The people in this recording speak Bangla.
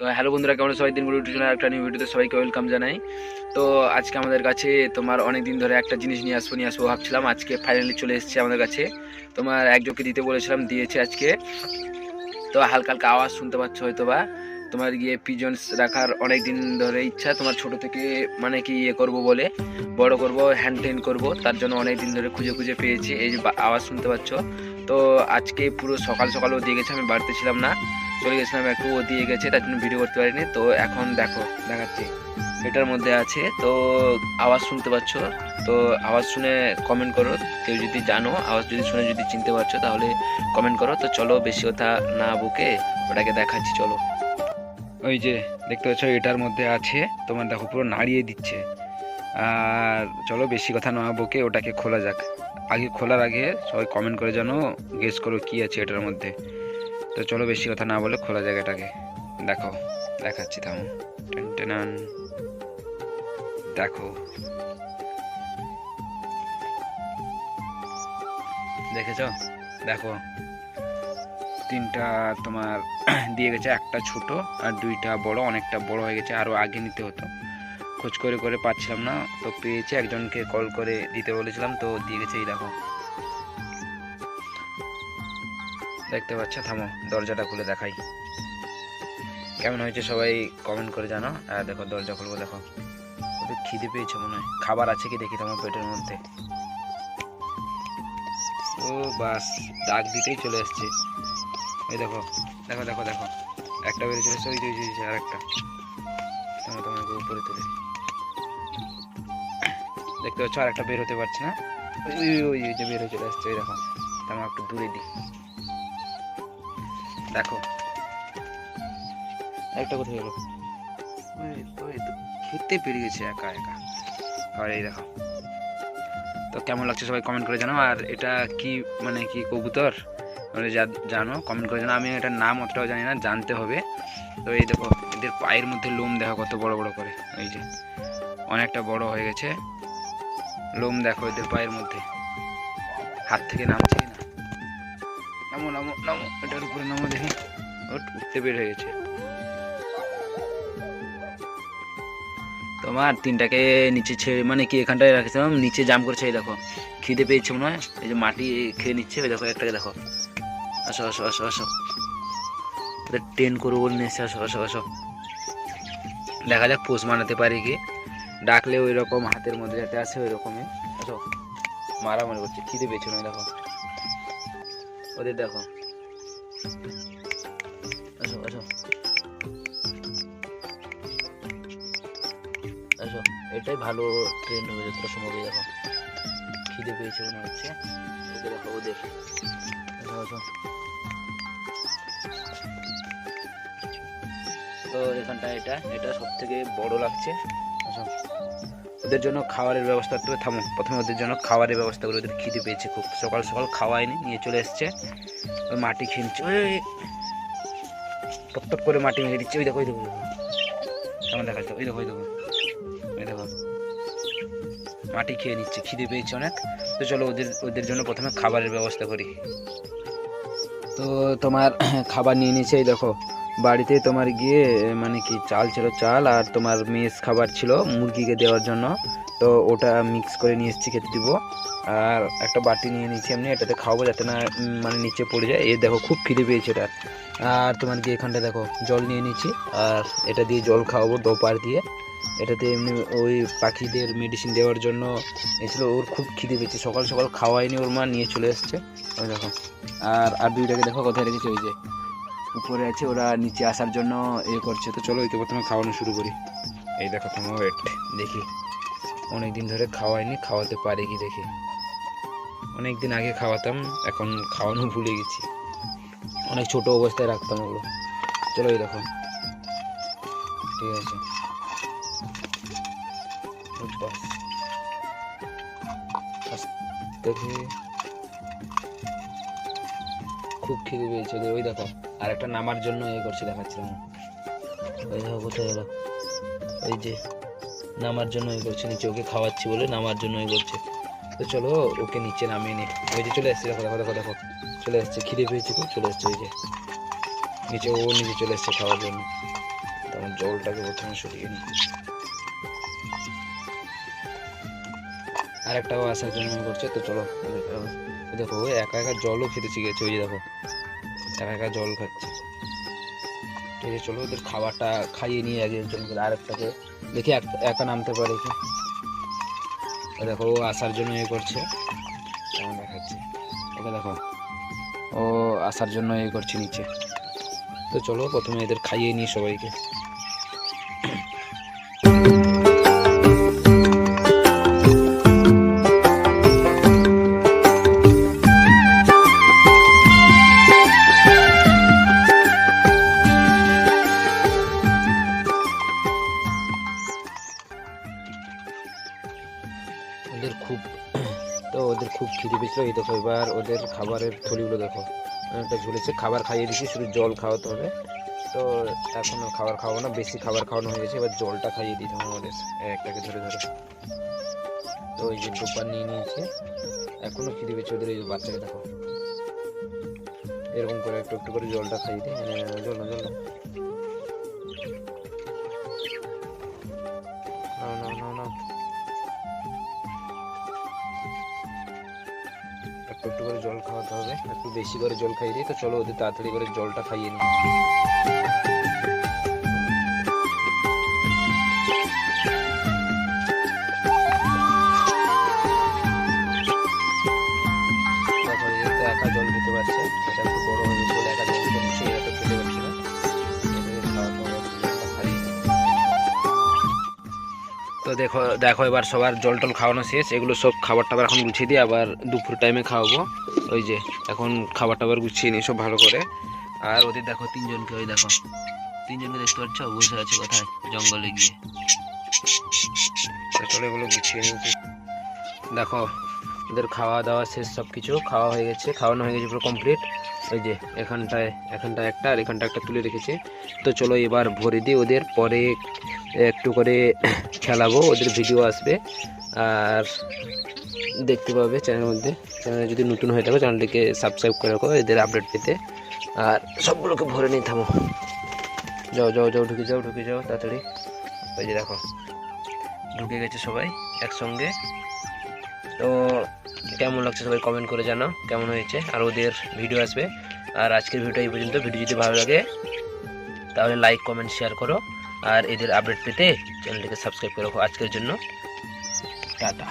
তো হ্যালো বন্ধুরা, কেমন সবাই দিন ইউটিউব চ্যানেল একটা নিউ ভিডিওতে সবাইকে ওয়েলকাম জানাই। তো আজকে আমাদের কাছে তোমার অনেক দিন ধরে একটা জিনিস নিয়ে আসব নিয়ে আসব ভাবছিলাম। আজকে ফাইনালি চলে এসেছে আমাদের কাছে। তোমার একজনকে দিতে বলেছিলাম, দিয়েছে আজকে। তো হালকা হালকা আওয়াজ শুনতে পাচ্ছ হয়তো বা তোমার গিয়ে পিজন্স রাখার অনেক দিন ধরে ইচ্ছা, তোমার ছোট থেকে মানে কি ইয়ে করব বলে, বড় করব হ্যান্ড টেন করব, তার জন্য অনেক দিন ধরে খুঁজে খুঁজে পেয়েছি। এই আওয়াজ শুনতে পাচ্ছ। তো আজকে পুরো সকাল সকাল দিয়ে গেছে আমি বাড়িতে ছিলাম না। চলে গেছিলাম একটু ও দিয়ে গেছে, তার জন্য ভিডিও করতে পারিনি। তো এখন দেখো, দেখাচ্ছি। এটার মধ্যে আছে, তো আওয়াজ শুনতে পাচ্ছ? তো আওয়াজ শুনে কমেন্ট করো, কেউ যদি জানো, আওয়াজ যদি শুনে যদি চিনতে পারছ, তাহলে কমেন্ট করো। তো চলো, বেশি কথা না বুকে, ওটাকে দেখাচ্ছি, চলো। ওই যে, দেখতে পাচ্ছ, এটার মধ্যে আছে, তোমার দেখো, পুরো নাড়িয়ে দিচ্ছে। আর চলো, বেশি কথা না বকে, ওটাকে খোলা যাক। আগে খোলার আগে সবাই কমেন্ট করে জানো গেস করো কি আছে এটার মধ্যে। তো চলো বেশি কথা না বলে খোলা জায়গাটাকে। দেখো, দেখাচ্ছি থামো টেন দেখো। দেখেছ? দেখো। তিনটা তোমার দিয়ে গেছে, একটা ছোট আর দুইটা বড়, অনেকটা বড় হয়ে গেছে, আরও আগে নিতে হতো। খোঁজ করে করে পাচ্ছিলাম না, তো পেয়েছে। একজনকে কল করে দিতে বলেছিলাম, তো দিয়ে গেছে এই দেখো। দেখতে পাচ্ছ, থামো, দরজাটা খুলে দেখাই। কেমন হয়েছে সবাই কমেন্ট করে জানো আর দেখো, দরজা খুলবো, দেখো। ওদের খিদে পেয়েছে মনে হয়। খাবার আছে কি দেখি তোমার পেটের মধ্যে? ও বাস ডাক দিতেই চলে এসছে এই দেখো দেখো দেখো দেখো। একটা বেরিয়ে চলে ওই ওই ওই আর একটা তোমার তোমাকে উপরে তুলে। দেখতে পাচ্ছ আর একটা বের হতে পারছে না। ওই ওই ওই ওই যে বের হয়ে চলে আসছে, ওই দেখো। তোমার একটু দূরে দিই। দেখো। একটা কোথায় গেল? খেতে পেরে গেছে একা একা। আর এই দেখো। তো কেমন লাগছে সবাই কমেন্ট করে জানো আর এটা কি মানে কি কবুতর? মানে যা- জানো কমেন্ট করে জানো আমি এটার নাম অতটাও জানি না জানতে হবে। তো এই দেখো এদের পায়ের মধ্যে লোম দেখো কত বড় বড় করে। এই যে অনেকটা বড় হয়ে গেছে। লোম দেখো এদের পায়ের মধ্যে। হাত থেকে নামছে নামো নামো নামো। এটার উপরে নামো দেখি। উঠতে বের হয়ে গেছে। তোমার তিনটাকে নিচে ছেড়ে মানে কি এখানটায় রাখছিলাম নিচে জাম করছে, এই দেখো। খিদে পেয়েছে মনে হয়। এই যে মাটি খেয়ে নিচ্ছে ওই দেখো, একটাকে দেখো। আসো আসো আসো আসো। ট্রেন করব বলে নিয়ে আসো আসো আসো। দেখা যাক পোষ মানাতে পারি কি। ডাকলে ওই রকম, হাতের মধ্যে যাতে আসে ওই রকমই। আসো। মারামারি করছে, খিদে পেয়েছে না দেখো। ওদের দেখো। আসো আসো। আসো, এটাই ভালো যতটা সম্ভব দেখো। খিদে পেয়েছে মনে হচ্ছে। ওদের দেখো, ওদের। আসো তো এখানটা এটা এটা সব থেকে বড় লাগছে। আসো। ওদের জন্য খাবারের ব্যবস্থা হবে। থামো। প্রথমে ওদের জন্য খাবারের ব্যবস্থা করে ওদের খিদে পেয়েছে খুব। সকাল সকাল খাওয়ায়নি, নিয়ে চলে এসছে। ওই মাটি খেয়ে নিচ্ছে ওই টপ করে মাটি মেরে দিচ্ছে। ওই দেখো ওই দেখো। কেমন দেখাচ্ছে? ওই দেখো ওই দেখো। ওই দেখো। মাটি খেয়ে নিচ্ছে, খিদে পেয়েছে অনেক। তো চলো ওদের ওদের জন্য প্রথমে খাবারের ব্যবস্থা করি। তো তোমার খাবার নিয়ে নিয়েছে, এই দেখো। বাড়িতে তোমার গিয়ে মানে কি চাল ছিল চাল আর তোমার মেস খাবার ছিল মুরগিকে দেওয়ার জন্য। তো ওটা মিক্স করে নিয়ে এসেছি, খেতে দিব। আর একটা বাটি নিয়ে নিয়েছি এমনি, এটাতে খাওয়াবো যাতে না মানে নিচে পড়ে যায়। এ দেখো, খুব খিদে পেয়েছে এটা। আর তোমার গিয়ে এখানটা দেখো, জল নিয়ে নিয়েছি। আর এটা দিয়ে জল খাওয়াবো দোপার দিয়ে। এটাতে এমনি ওই পাখিদের মেডিসিন দেওয়ার জন্য এসেছিল। ওর খুব খিদে পেয়েছে। সকাল সকাল খাওয়ায়নি ওর মা, নিয়ে চলে এসছে। ওই দেখো। আর আর দুইটাকে দেখো কোথায় রেখেছে, ওই যে। উপরে আছে ওরা নিচে আসার জন্য এ করছে। তো চলো ওইকে প্রথমে খাওয়ানো শুরু করি। এই দেখো তোমার ওয়েট দেখি। অনেক দিন ধরে খাওয়াইনি খাওয়াতে পারে কি দেখি। অনেক দিন আগে খাওয়াতাম এখন খাওয়ানো ভুলে গেছি। অনেক ছোট অবস্থায় রাখতাম ওগুলো। চলো এই দেখো। ঠিক আছে। দেখি। খুব খিদে পেয়েছে ওই দেখো আর একটা নামার জন্য এ করছে, দেখাচ্ছিলাম। ওই দেখো কোথায় গেল। ওই যে, নামার জন্য এ করছে, নিচে ওকে খাওয়াচ্ছি বলে নামার জন্য এ করছে। তো চলো, ওকে নিচে নামিয়ে নে। ওই যে চলে এসছে, দেখো দেখো দেখো দেখো। চলে এসছে, খিদে পেয়েছে খুব, চলে এসছে, ওই যে। নিচে ও নিচে চলে এসছে খাওয়ার জন্য। তখন জলটাকে প্রথমে সরিয়ে নিই। আর একটাও আসার জন্য করছে, তো চলো দেখো একা একা জলও খেতে শিখেছে, ওই যে দেখো। একা একা জল খাচ্ছে। ঠিক আছে চলো ওদের খাবারটা খাইয়ে নিয়ে আগে একজন করে আরেকটাকে দেখি এক- একা নামতে পারে কি। দেখো, ও আসার জন্য এ করছে। কেমন দেখাচ্ছে। ওকে দেখো, ও আসার জন্য এ করছে নিচে। তো চলো, প্রথমে এদের খাইয়ে নিই সবাইকে। এই দেখো, এবার ওদের খাবারের থলিগুলো দেখো। একটা ঝুলেছে, খাবার খাইয়ে দিচ্ছি শুধু জল খাওয়াতে হবে। তো এখন খাবার খাওয়াবো না, বেশি খাবার খাওয়ানো হয়ে গেছে, এবার জলটা খাইয়ে দিতে হবে আমাদের একটাকে ধরে ধরে। তো ওই যে ডোপার নিয়ে নিয়েছে, এখনও খিদে পেয়েছে ওদের, এই বাচ্চাকে দেখো। এরকম করে একটু একটু করে জলটা খাইয়ে দিই মানে জল না জল না। একটু করে জল খাওয়াতে হবে। একটু বেশি করে জল খাইয়ে দিই তো চলো ওদের তাড়াতাড়ি করে জলটা খাইয়ে নিই। একা জল দিতে পারছে। এটা বড় হয়ে চলে একা জল খেতে তো দেখো দেখো এবার সবার জল টল খাওয়ানো শেষ। এগুলো সব খাবার টাবার এখন গুছিয়ে দিয়ে আবার দুপুর টাইমে খাওয়াবো। ওই যে, এখন খাবার টাবার গুছিয়ে নিই সব ভালো করে। আর ওদের দেখো তিনজনকে, ওই দেখো, তিনজনকে দেখতে পাচ্ছ? বসে আছে কোথায়? জঙ্গলে গিয়ে। এগুলো গুছিয়ে নিয়েছি দেখো, ওদের খাওয়া দাওয়া শেষ সব কিছু খাওয়া হয়ে গেছে, খাওয়ানো হয়ে গেছে পুরো কমপ্লিট ওই যে, এখানটায় এখানটায় একটা আর এখানটা একটা তুলে রেখেছে। তো চলো এবার ভরে দিই ওদের। পরে একটু করে খেলাবো, ওদের ভিডিও আসবে। আর দেখতে পাবে চ্যানেলের মধ্যে। চ্যানেলে যদি নতুন হয়ে থাকো চ্যানেলটিকে সাবস্ক্রাইব করে রাখো, এদের আপডেট পেতে। আর সবগুলোকে ভরে নিয়ে থামো। যাও যাও যাও, ঢুকে যাও ঢুকে যাও, তাড়াতাড়ি। ওই যে দেখো, ঢুকে গেছে সবাই একসঙ্গে। তো কেমন লাগছে সবাই কমেন্ট করে জানাও, কেমন হয়েছে? আর ওদের ভিডিও আসবে। আর আজকের ভিডিও এই পর্যন্ত। ভিডিও যদি ভালো লাগে, তাহলে লাইক কমেন্ট শেয়ার করো। আর এদের আপডেট পেতে চ্যানেলটিকে সাবস্ক্রাইব করে রাখো আজকের জন্য টাটা